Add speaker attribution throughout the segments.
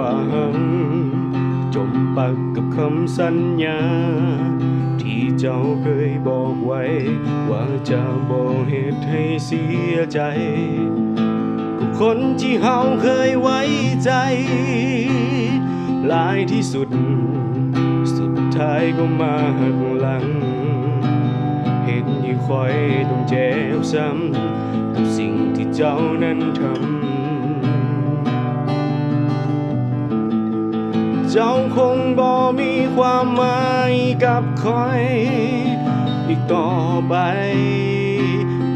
Speaker 1: คำว่าหัง จมปากกับคำสัญญา ที่เจ้าเคยบอกไว้ ว่าจะบอกเหตุให้เสียใจกับคนที่เฮาเคยไว้ใจหลายที่สุด สุดท้ายก็มาหักหลัง เห็นยี่คอยต้องเจ็บซ้ำกับสิ่งที่เจ้านั้นทำ เจ้าคงบ่มีความหมายกับคอย อีกต่อไป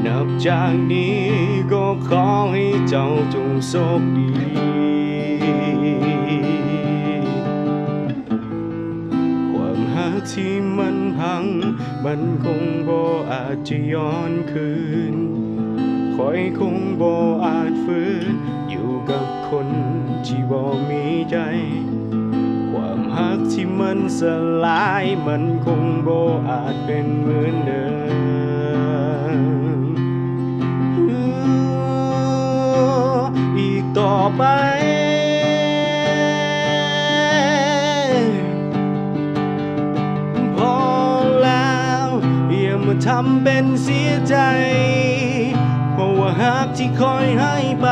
Speaker 1: นับจากนี้ก็ขอให้เจ้าจงโชคดีความหักที่มันพัง มันคงบ่อาจจะย้อนคืน คอยคงบ่อาจฟื้น อยู่กับคนที่บ่มีใจ กที่มันสลายมันคงบ่อาจเป็นเหมือนเดิมอีกต่อไปพอแล้วอย่ามาทำเป็นเสียใจ เพราะว่าหักที่คอยให้ไป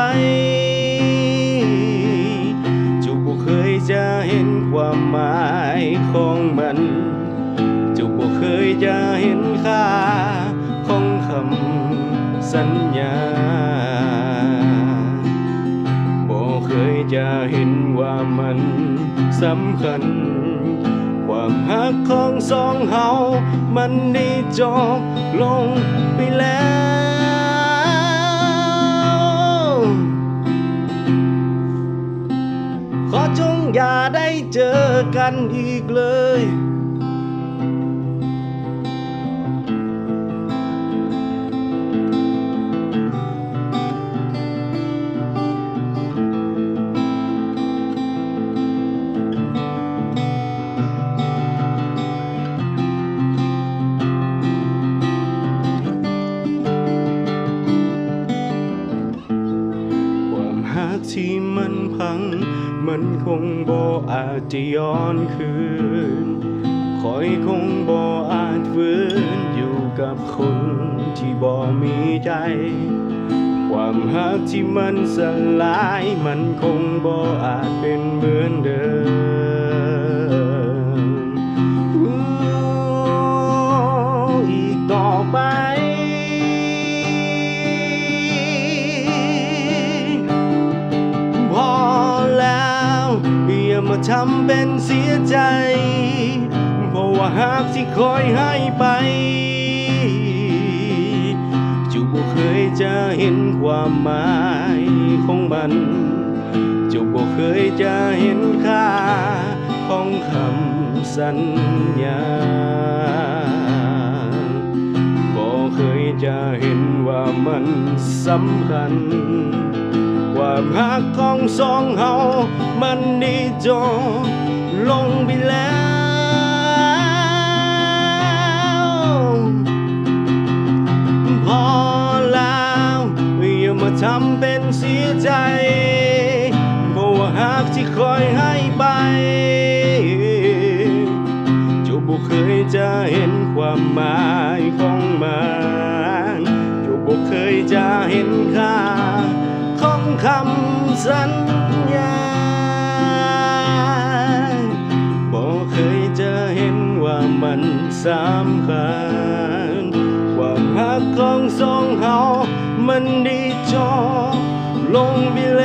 Speaker 1: จะเห็นค่าของคำสัญญาบ่เคยจะเห็นว่ามันสำคัญ ความหักของสองเฮา มันได้จบลงไปแล้วขอจงอย่าได้เจอกันอีกเลย ที่มันพัง มันคงบ่อาจจะย้อนคืนคอยคงบ่อาจฟื้นอยู่กับคนที่บ่มีใจ ความหักที่มันสลาย มันคงบ่อาจเป็นเหมือนเดิม ทำเป็นเสียใจ เพราะว่าหากที่คอยให้ไป จูบ่เคยจะเห็นความหมายของมัน จูบ่เคยจะเห็นค่าของคำสัญญาบ่เคยจะเห็นว่ามันสำคัญ ความหักของสองเฮามันได้จบลงไปแล้ว พอแล้วอย่ามาทำเป็นเสียใจเพราะว่าหักที่คอยให้ไปจูบ่เคยจะเห็นความหมาย สัญญาบ่เคยจะเห็นว่ามันสำคัญความหักของสองเฮามันได้จอลงไปเล